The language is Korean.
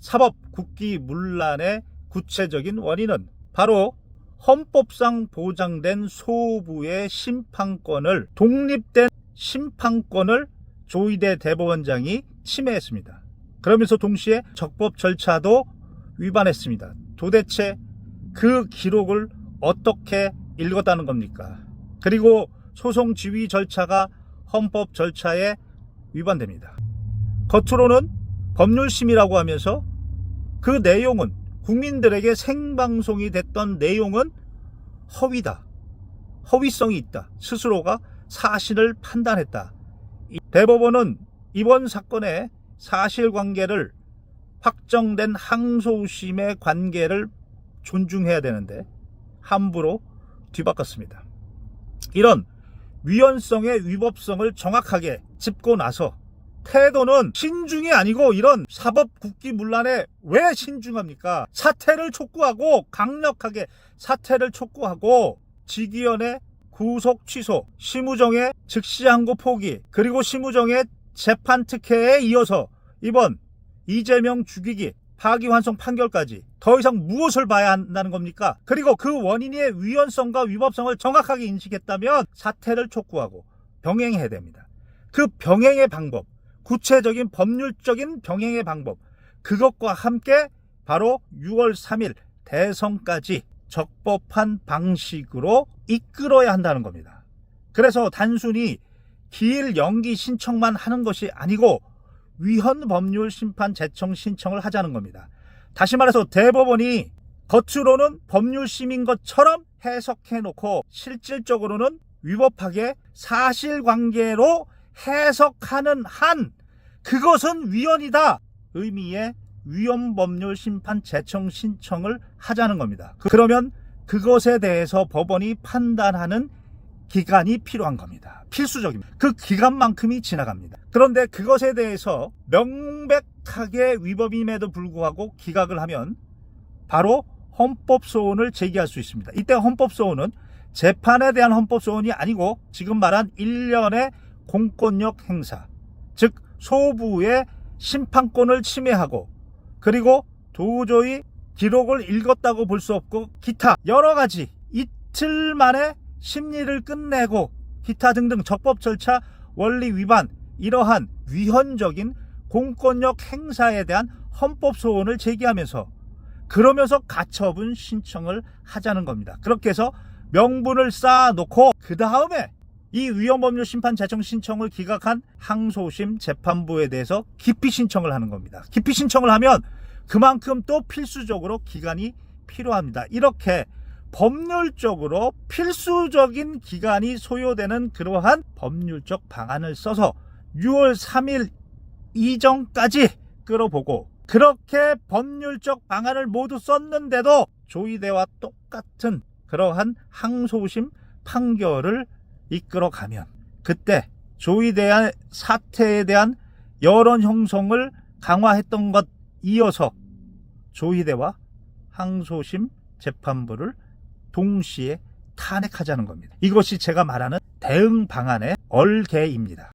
사법 국기 문란의 구체적인 원인은 바로 헌법상 보장된 소부의 심판권을 독립된 심판권을 조희대 대법원장이 침해했습니다. 그러면서 동시에 적법 절차도 위반했습니다. 도대체 그 기록을 어떻게 읽었다는 겁니까? 그리고 소송 지휘 절차가 헌법 절차에 위반됩니다. 겉으로는 법률심이라고 하면서 그 내용은 국민들에게 생방송이 됐던 내용은 허위다. 허위성이 있다. 스스로가 사실을 판단했다. 이 대법원은 이번 사건의 사실관계를 확정된 항소심의 관계를 존중해야 되는데 함부로 뒤바꿨습니다. 이런 위헌성의 위법성을 정확하게 짚고 나서 태도는 신중이 아니고 이런 사법 국기 문란에 왜 신중합니까? 사퇴를 촉구하고 강력하게 사퇴를 촉구하고 지기현의 구속 취소, 심우정의 즉시 항고 포기, 그리고 심우정의 재판 특혜에 이어서 이번 이재명 죽이기, 파기환송 판결까지 더 이상 무엇을 봐야 한다는 겁니까? 그리고 그 원인의 위헌성과 위법성을 정확하게 인식했다면 사퇴를 촉구하고 병행해야 됩니다. 그 병행의 방법, 구체적인 법률적인 병행의 방법, 그것과 함께 바로 6월 3일 대선까지 적법한 방식으로 이끌어야 한다는 겁니다. 그래서 단순히 기일 연기 신청만 하는 것이 아니고 위헌 법률 심판 제청 신청을 하자는 겁니다. 다시 말해서 대법원이 겉으로는 법률 심인 것처럼 해석해 놓고 실질적으로는 위법하게 사실관계로 해석하는 한 그것은 위헌이다 의미의 위헌법률 심판 제청 신청을 하자는 겁니다. 그러면 그것에 대해서 법원이 판단하는 기간이 필요한 겁니다. 필수적입니다. 그 기간만큼이 지나갑니다. 그런데 그것에 대해서 명백하게 위법임에도 불구하고 기각을 하면 바로 헌법소원을 제기할 수 있습니다. 이때 헌법소원은 재판에 대한 헌법소원이 아니고 지금 말한 일련의 공권력 행사, 즉 소부의 심판권을 침해하고 그리고 도저히 기록을 읽었다고 볼 수 없고 기타 여러 가지 이틀 만에 심리를 끝내고 기타 등등 적법 절차 원리 위반 이러한 위헌적인 공권력 행사에 대한 헌법 소원을 제기하면서 그러면서 가처분 신청을 하자는 겁니다. 그렇게 해서 명분을 쌓아놓고 그 다음에 이 위헌법률 심판 제청 신청을 기각한 항소심 재판부에 대해서 기피 신청을 하는 겁니다. 기피 신청을 하면 그만큼 또 필수적으로 기간이 필요합니다. 이렇게 법률적으로 필수적인 기간이 소요되는 그러한 법률적 방안을 써서 6월 3일 이전까지 끌어보고 그렇게 법률적 방안을 모두 썼는데도 조희대와 똑같은 그러한 항소심 판결을 이끌어가면 그때 조희대의 사태에 대한 여론 형성을 강화했던 것 이어서 조희대와 항소심 재판부를 동시에 탄핵하자는 겁니다. 이것이 제가 말하는 대응 방안의 얼개입니다.